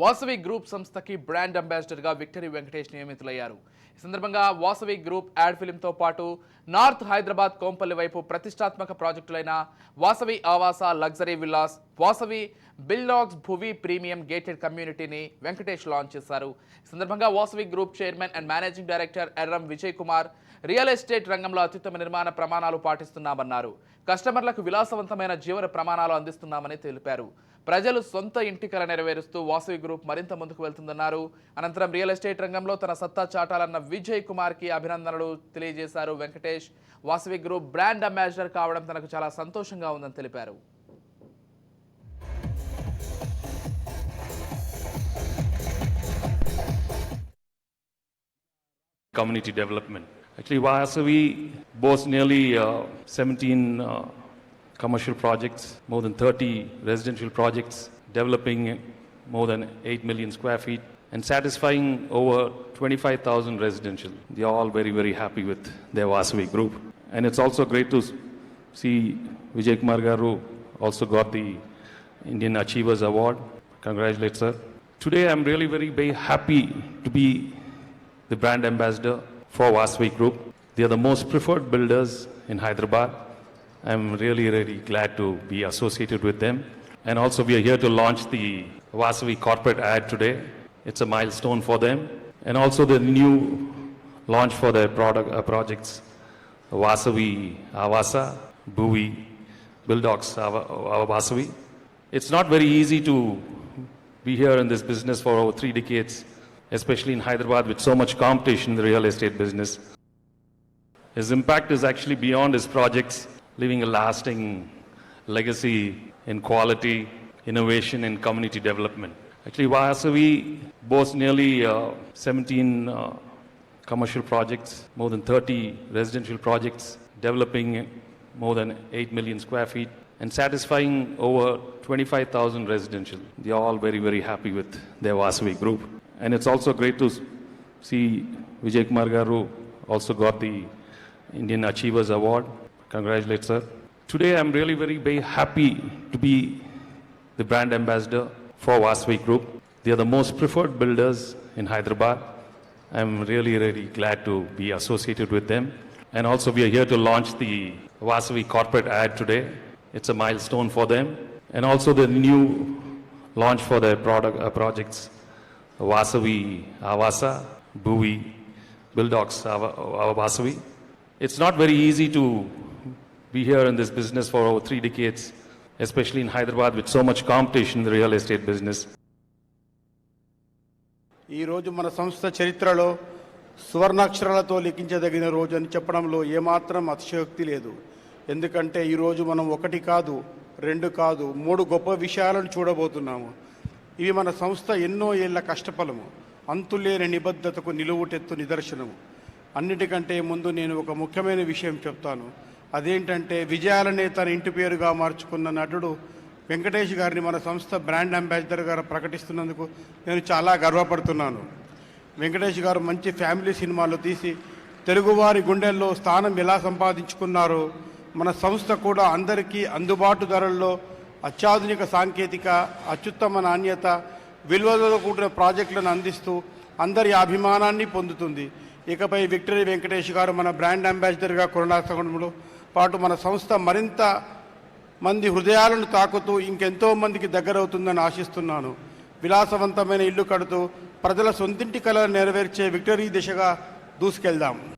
Vasavi group సంస్థకి brand అంబాసిడర్గా victory Venkatesh నియమితులయ్యారు. ఈ సందర్భంగా వాసవి గ్రూప్ యాడ్ ఫిలింతో పాటు నార్త్ హైదరాబాద్ కోంపల్లి వైపు ప్రతిష్టాత్మక ప్రాజెక్టులైన వాసవి ఆవాస లగ్జరీ విల్లాస్ వాసవి బిల్డాగ్స్ భువి ప్రీమియం గేటెడ్ కమ్యూనిటీని వెంకటేష్ లాంచ్ చేశారు. ఈ సందర్భంగా Vasavi group chairman and managing director Erram Vijay Kumar real estate రంగంలో అత్యుత్తమ నిర్మాణ ప్రమాణాలు పాటిస్తున్నామన్నారు. కస్టమర్లకు విలాసవంతమైన జీవన ప్రమాణాలు అందిస్తున్నామని తెలిపారు. ప్రజలు సొంత ఇంటి కల నెరవేరుస్తూ వాసవి గ్రూప్ మరింత ముందుకు వెళ్తుందన్నారు. అనంతరం రియల్ ఎస్టేట్ రంగంలో తన సత్తా చాటాలన్న విజయ్ కుమార్కి అభినందనలు తెలియజేశారు Venkatesh. Vasavi group brand ambassador కావడం తనకు చాలా సంతోషంగా ఉందని తెలిపారు. Community development. Actually, Vasavi boasts nearly uh, 17 uh, commercial projects, more than 30 residential projects, developing more than 8 million square feet, and satisfying over 25,000 residential. They are all very, very happy with their Vasavi group. And it's also great to see Vijay Kumar Garu also got the Indian Achievers Award. Congratulations, sir. Today, I'm really very, very happy to be the brand ambassador for Vasvi Group. They are the most preferred builders in Hyderabad. I'm really, really glad to be associated with them. And also, we are here to launch the Vasavi corporate ad today. It's a milestone for them. And also, the new launch for their product uh, projects Vasavi Avasa, Bhuvi, Buildox Vasavi. It's not very easy to be here in this business for over three decades, especially in Hyderabad with so much competition in the real estate business. His impact is actually beyond his projects, leaving a lasting legacy in quality, innovation, and community development. Actually, Vasavi boasts nearly uh, 17 uh, commercial projects, more than 30 residential projects, developing more than 8 million square feet, and satisfying over 25,000 residential. They are all very, very happy with their Vasavi group. And it's also great to see Vijay Kumar Garu also got the Indian Achievers Award. Congratulations, sir. Today, I'm really very, very happy to be the brand ambassador for Vasavi Group. They are the most preferred builders in Hyderabad. I'm really, really glad to be associated with them. And also, we are here to launch the Vasavi corporate ad today. It's a milestone for them. And also, the new launch for their product uh, projects Vasavi Avasa, Bhuvi, Buildox Ava- Ava- It's not very easy to be here in this business for over three decades, especially in Hyderabad with so much competition in the real estate business. ఈరోజు మన సంస్థ చరిత్రలో సువర్ణాక్షరాలతో లిఖించదగిన రోజు అని చెప్పడంలో ఏమాత్రం అతిశయోక్తి లేదు. ఎందుకంటే ఈరోజు మనం ఒకటి కాదు రెండు కాదు మూడు గొప్ప విషయాలను చూడబోతున్నాము. ఇవి మన సంస్థ ఎన్నో ఏళ్ళ కష్టఫలము అంతులేని నిబద్ధతకు నిలువుటెత్తు నిదర్శనము. అన్నిటికంటే ముందు నేను ఒక ముఖ్యమైన విషయం చెప్తాను. అదేంటంటే విజయాలనే తన ఇంటి పేరుగా మార్చుకున్న నటుడు వెంకటేష్ గారిని మన సంస్థ బ్రాండ్ అంబాసిడర్ గారు ప్రకటిస్తున్నందుకు నేను చాలా గర్వపడుతున్నాను. వెంకటేష్ గారు మంచి ఫ్యామిలీ సినిమాలు తీసి తెలుగువారి గుండెల్లో స్థానం ఎలా సంపాదించుకున్నారో మన సంస్థ కూడా అందరికీ అందుబాటు ధరల్లో అత్యాధునిక సాంకేతిక అత్యుత్తమ నాణ్యత విలువలతో కూడిన ప్రాజెక్టులను అందిస్తూ అందరి అభిమానాన్ని పొందుతుంది. ఇకపై విక్టరీ వెంకటేష్ గారు మన బ్రాండ్ అంబాసిడర్గా కొనసాగడంలో పాటు మన సంస్థ మరింత మంది హృదయాలను తాకుతూ ఇంకెంతో మందికి దగ్గరవుతుందని ఆశిస్తున్నాను. విలాసవంతమైన ఇల్లు కడుతూ ప్రజల సొంతింటి కళ నెరవేర్చే విక్టరీ దిశగా దూసుకెళ్దాం.